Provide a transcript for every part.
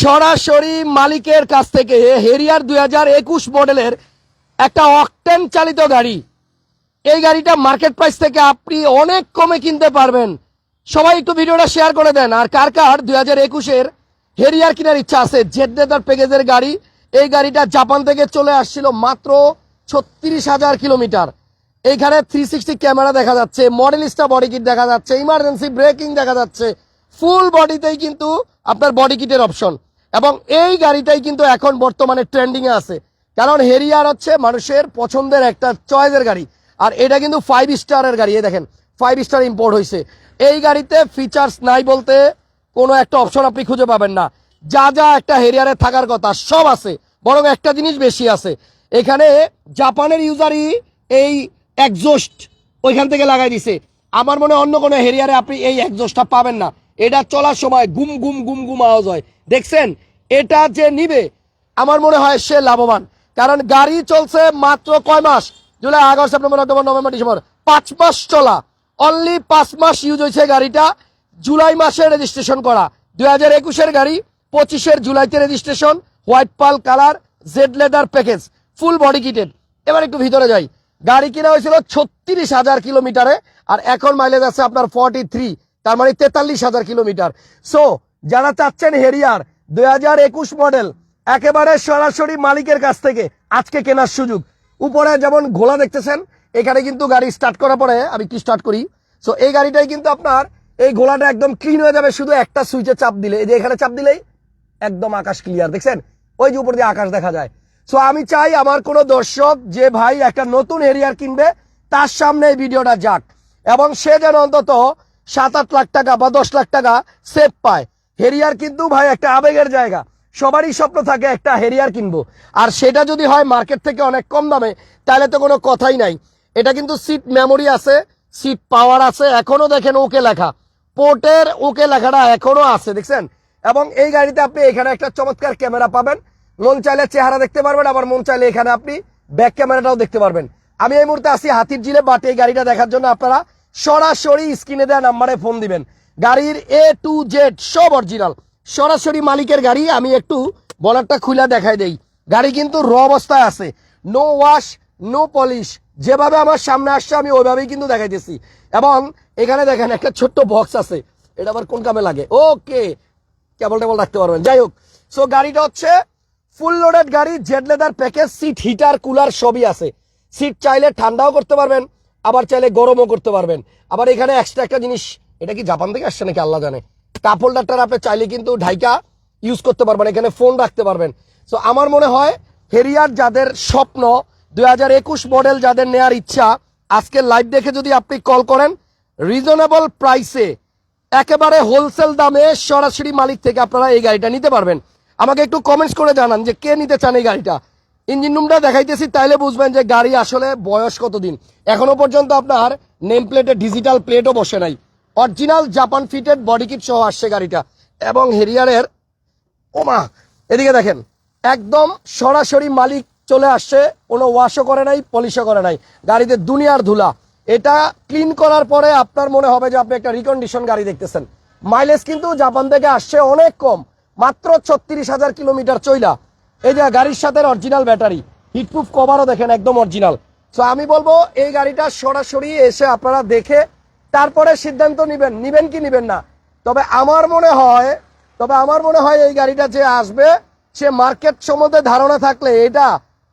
সরাসরি মালিকের কাছ থেকে হেরিয়ার দুই হাজার একুশ মডেলের একটা অকটেন চালিত গাড়ি। এই গাড়িটা মার্কেট প্রাইস থেকে আপনি অনেক কমে কিনতে পারবেন। সবাই একটু ভিডিওটা শেয়ার করে দেন, আর কার কার দুই হাজার একুশের হেরিয়ার কেনার ইচ্ছা আছে? জেদ্দেদার প্যাকেজের গাড়ি। এই গাড়িটা জাপান থেকে চলে আসছিল মাত্র ছত্রিশ হাজার কিলোমিটার। এইখানে থ্রি সিক্সটি ক্যামেরা দেখা যাচ্ছে মডেলিস্টা বডি কিট দেখা যাচ্ছে ইমার্জেন্সি ব্রেকিং দেখা যাচ্ছে। ফুল বডিতেই কিন্তু আপনার বডি কিটের অপশন এবং এই গাড়িটাই কিন্তু এখন বর্তমানে ট্রেন্ডিং এ আছে। কারণ হেরিয়ার হচ্ছে মানুষের পছন্দের একটা চয়েসের গাড়ি। আর এটা কিন্তু ফাইভ স্টারের গাড়ি, এই দেখেন ফাইভ স্টার ইম্পোর্ট হয়েছে এই গাড়িতে ফিচার্স নাই বলতে কোনো একটা অপশন আপনি খুঁজে পাবেন না। যা যা একটা হেরিয়ারে থাকার কথা, সব আছে। বরং একটা জিনিস বেশি আছে। এখানে জাপানের ইউজারই এই একজোস্ট ওইখান থেকে লাগাই দিছে। আমার মনে অন্য কোনো হেরিয়ারে আপনি এই একজোস্টটা পাবেন না। এটা চলার সময় গুম গুম গুম গুম আওয়াজ হয়। দেখছেন? এটা যে নিবে, আমার মনে হয় সে লাভবান। কারণ গাড়ি চলছে মাত্র কয় মাস? July, August, September, October, November, December. পাঁচ মাস চলা। অনলি পাঁচ মাস ইউজ হয়েছে গাড়িটা জুলাই মাসে রেজিস্ট্রেশন করা। দুই হাজার একুশের গাড়ি, পঁচিশের জুলাইতে registration white pearl colour Z leather package full body kitted এবার একটু ভিতরে যাই। গাড়ি কিনা হয়েছিল ছত্রিশ হাজার কিলোমিটারে, আর এখন মাইলেজ আছে আপনার ফর্টি থ্রি তার মানে তেতাল্লিশ হাজার কিলোমিটার। সো যারা চাচ্ছেন হেরিয়ার দুই হাজার একুশ মডেল একেবারে সরাসরি মালিকের কাছ থেকে আজকে কেনার সুযোগ। উপরে যেমন ঘোলা দেখতেছেন, এখানে কিন্তু গাড়ি স্টার্ট করার পরে আমি কি স্টার্ট করি? সো এই গাড়িটাই কিন্তু আপনার, এই ঘোলাটা একদম ক্লিন হয়ে যাবে, শুধু একটা সুইচে চাপ দিলে। এই যে এখানে চাপ দিলেই একদম আকাশ ক্লিয়ার দেখছেন? ওই যে উপর দিয়ে আকাশ দেখা যায়। সো আমি চাই আমার কোনো দর্শক, যে ভাই একটা নতুন এরিয়ার কিনবে, তার সামনে এই ভিডিওটা যাক। এবং সে যেন অন্তত সাত আট লাখ টাকা বা দশ লাখ টাকা সেভ পায়। হেরিয়ার কিন্তু ভাই একটা আবেগের জায়গা। সবারই স্বপ্ন থাকে একটা হেরিয়ার কিনবো। আর সেটা যদি হয় মার্কেট থেকে অনেক কম দামে, তাহলে তো কোনো কথাই নাই। এটা কিন্তু সিট মেমোরি আছে সিট পাওয়ার আছে, এখনও দেখেন ওকে লেখা। পোর্টের ওকে লেখাটা এখনও আছে, দেখছেন? এবং এই গাড়িতে আপনি এখানে একটা চমৎকার ক্যামেরা পাবেন। মন চাইলে চেহারা দেখতে পারবেন, আবার মন চাইলে এখানে আপনি ব্যাক ক্যামেরাটাও দেখতে পারবেন। আমি এই মুহূর্তে আসি হাতির জিলে বাট এই গাড়িটা দেখার জন্য আপনারা সরাসরি স্ক্রিনে দেওয়া নাম্বারে ফোন দিবেন। গাড়ির এ টু জেড সব অরিজিনাল সরাসরি মালিকের গাড়ি, আমি একটু বলারটা খুলে দেখাই দেই। গাড়ি কিন্তু র অবস্থায় আছে। নো ওয়াশ নো পলিশ যেভাবে আমার সামনে আসছে, আমি ওইভাবেই কিন্তু দেখাইতেছি। এবং এখানে দেখেন একটা ছোট্ট বক্স আছে। এটা আবার কোন কামে লাগে? ওকে কেবল টেবল রাখতে পারবেন। যাই হোক। সো গাড়িটা হচ্ছে ফুল লোডেড গাড়ি Z leather package seat heater cooler সবই আছে। সিট চাইলে ঠান্ডাও করতে পারবেন। আবার চাইলে গরমও করতে পারবেন। আবার এখানে এক্সট্রা একটা জিনিস, এটা কি জাপান থেকে আসছে নাকি আল্লাহ জানে? কাপ হোল্ডারটার আপনি চাইলে কিন্তু ঢাইকা ইউজ করতে পারবেন, এখানে ফোন রাখতে পারবেন। সো আমার মনে হয় হেরিয়ার যাদের স্বপ্ন, দুই হাজার একুশ মডেল যাদের নেয়ার ইচ্ছা, আজকে লাইভ দেখে যদি আপনি কল করেন রিজনেবল প্রাইসে একেবারে হোলসেল দামে সরাসরি মালিক থেকে আপনারা এই গাড়িটা নিতে পারবেন। আমাকে একটু কমেন্টস করে জানান যে কে নিতে চান এই গাড়িটা। ইঞ্জিন রুমটা দেখাইতেছি, তাইলে বুঝবেন যে গাড়ি আসলে বয়স কতদিন। এখনও পর্যন্ত আপনার নেম প্লেটে ডিজিটাল প্লেটও বসে নাই। Original Japan fitted body kit সহ আসছে গাড়িটা। এবং হেরিয়ারের ওমা এদিকে দেখেন, একদম সরাসরি মালিক চলে আসছে, কোনো ওয়াশও করে নাই পলিশও করে নাই। গাড়িতে দুনিয়ার ধুলা। এটা ক্লিন করার পরে আপনার মনে হবে যে আপনি একটা রিকন্ডিশন গাড়ি দেখতেছেন। মাইলেজ কিন্তু জাপান থেকে আসছে অনেক কম, মাত্র ছত্রিশ হাজার কিলোমিটার চইলা। এই যে গাড়ির সাথে অরিজিনাল ব্যাটারি হিটপ্রুফ কভারও দেখেন একদম অরিজিনাল সো আমি বলব, এই গাড়িটা সরাসরি এসে আপনারা দেখে তারপরে সিদ্ধান্ত নিবেন নিবেন কি নিবেন না। তবে আমার মনে হয়, তবে আমার মনে হয় এই গাড়িটা যে আসবে, সে মার্কেট সম্বন্ধে ধারণা থাকলে এটা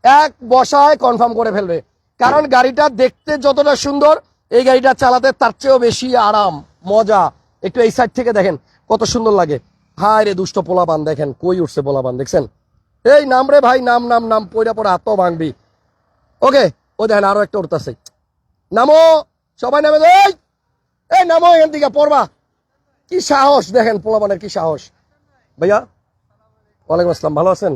এক বসায় কনফার্ম করে ফেলবে। কারণ গাড়িটা দেখতে যতটা সুন্দর, এই গাড়িটা চালাতে তার চেয়েও বেশি আরাম, মজা। একটু এই সাইড থেকে দেখেন, কত সুন্দর লাগে। হায় রে দুষ্ট পোলাপান, দেখেন, কই উঠছে পোলাপান, দেখছেন? এই নাম রে ভাই নাম নাম নাম পয়রা পরে হাত ভাঙবি। ওকে ও দেখেন আরও একটা উঠতেছে। নামো সবাই নামে এই এই নামো এখান থেকে পড়বা। কি সাহস দেখেন পোলাপানের কি সাহস। ভাইয়া ওয়ালাইকুম আসসালাম ভালো আছেন?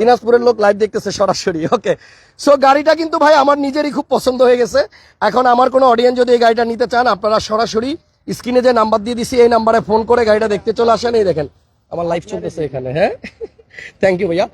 দিনাজপুরের লোক লাইভ দেখতেছে সরাসরি ওকে। সো গাড়িটা কিন্তু ভাই আমার নিজেরই খুব পছন্দ হয়ে গেছে। এখন আমার কোনো অডিয়েন্স যদি এই গাড়িটা নিতে চান আপনারা সরাসরি স্ক্রিনে যে নাম্বার দিয়ে দিছি এই নাম্বারে ফোন করে গাড়িটা দেখতে চলে আসেন। এই দেখেন আমার লাইভ চলতেছে এখানে হ্যাঁ? থ্যাংক ইউ ভাইয়া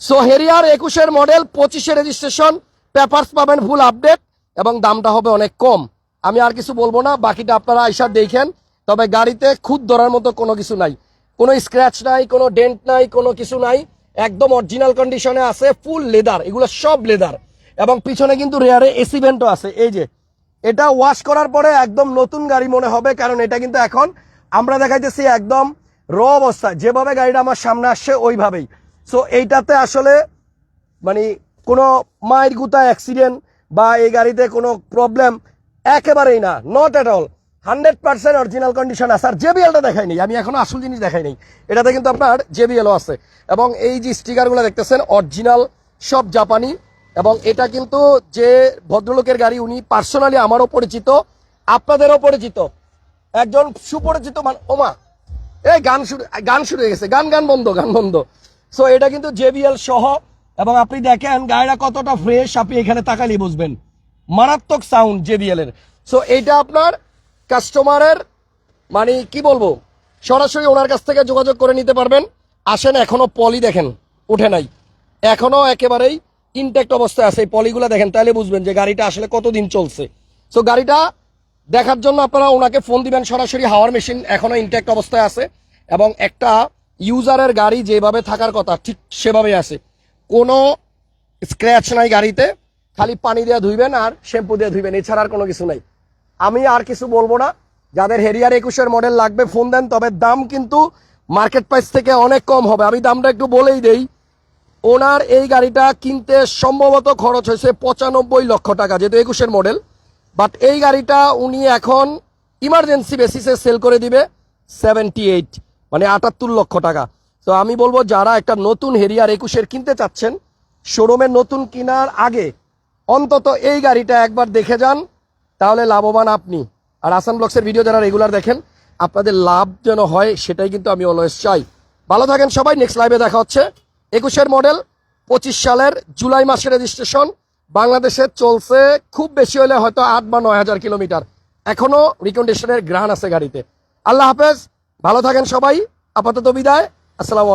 সো হেরিয়ার একুশের মডেল পঁচিশে রেজিস্ট্রেশন পেপারস পাবেন ফুল আপডেট এবং দামটা হবে অনেক কম। আমি আর কিছু বলব না, বাকিটা আপনারা আইসা দেখেন, তবে গাড়িতে খুদ ধরার মতো কোনো কিছু নাই। কোনো স্ক্র্যাচ নাই, কোনো ডেন্ট নাই, কোনো কিছু নাই, একদম অরিজিনাল কন্ডিশনে আছে ফুল লেদার এগুলো সব লেদার এবং পিছনে কিন্তু রেয়ারে এসি ভেন্টও আছে, এই যে। এটা ওয়াশ করার পরে একদম নতুন গাড়ি মনে হবে, কারণ এটা কিন্তু এখন আমরা দেখাইতেছি একদম র অবস্থা যেভাবে গাড়িটা আমার সামনে আসছে, ওইভাবেই। সো এইটাতে আসলে মানে কোনো মায়ের গুতা অ্যাক্সিডেন্ট বা এই গাড়িতে কোনো প্রবলেম একেবারেই না not at all hundred percent original condition আছে। আর জেবিএলটা দেখাইনি আমি এখনও আসল জিনিস দেখাই দেখাইনি এটাতে কিন্তু আপনার জেবিএলও আছে। এবং এই যে স্টিকারগুলো দেখতেছেন অরিজিনাল সব জাপানি। এবং এটা কিন্তু যে ভদ্রলোকের গাড়ি, উনি পার্সোনালি আমারও পরিচিত, আপনাদেরও পরিচিত। একজন সুপরিচিত মান ওমা, এই গান শুরু গান শুরু হয়ে গেছে। গান গান বন্ধ গান বন্ধ। সো এটা কিন্তু জেবিএল সহ, এবং আপনি দেখেন গাড়িটা কতটা ফ্রেশ আপনি এখানে তাকালি বুঝবেন। মারাত্মক সাউন্ড জেবিএল এর। সো এইটা আপনার কাস্টমারের মানে কি বলব, সরাসরি ওনার কাছ থেকে যোগাযোগ করে নিতে পারবেন। আসেন, এখনও পলি দেখেন, উঠে নাই। এখনও একেবারেই ইনটেক্ট অবস্থায় আছে। এই পলিগুলো দেখেন, তাহলে বুঝবেন যে গাড়িটা আসলে কতদিন চলছে। সো গাড়িটা দেখার জন্য আপনারা ওনাকে ফোন দিবেন সরাসরি হাওয়ার মেশিন এখনও ইনটেক্ট অবস্থায় আছে। এবং একটা ইউজারের গাড়ি যেভাবে থাকার কথা, ঠিক সেভাবে আছে। কোনো স্ক্র্যাচ নাই গাড়িতে, খালি পানি দিয়ে ধুইবেন আর শ্যাম্পু দিয়ে ধুইবেন, এছাড়া আর কোনো কিছু নাই। আমি আর কিছু বলব না। যাদের হেরিয়ার একুশের মডেল লাগবে ফোন দেন, তবে দাম কিন্তু মার্কেট প্রাইস থেকে অনেক কম হবে। আমি দামটা একটু বলেই দেই। ওনার এই গাড়িটা কিনতে সম্ভবত খরচ হয়েছে পঁচানব্বই লক্ষ টাকা, যেহেতু একুশের মডেল বাট এই গাড়িটা উনি এখন ইমার্জেন্সি বেসিসে সেল করে দিবে সেভেন্টি এইট মানে আটাত্তর লক্ষ টাকা। তো আমি বলব, যারা একটা নতুন হেরিয়ার একুশের কিনতে চাচ্ছেন শোরুমে নতুন কেনার আগে অন্তত এই গাড়িটা একবার দেখে যান, তাহলে লাভবান আপনি। আর আসান ব্লগসের ভিডিও যারা রেগুলার দেখেন, আপনাদের লাভ যেন হয়, সেটাই কিন্তু আমি অলওয়েজ চাই। ভালো থাকেন সবাই নেক্সট লাইভে দেখা হচ্ছে। একুশের মডেল পঁচিশ সালের জুলাই মাসের রেজিস্ট্রেশন বাংলাদেশে চলছে, খুব বেশি হলে হয়তো আট বা নয় হাজার কিলোমিটার। এখনও রিকন্ডিশনের গ্রাহণ আছে গাড়িতে। আল্লাহ হাফেজ। ভালো থাকেন সবাই আপাতত বিদায় আসসালামু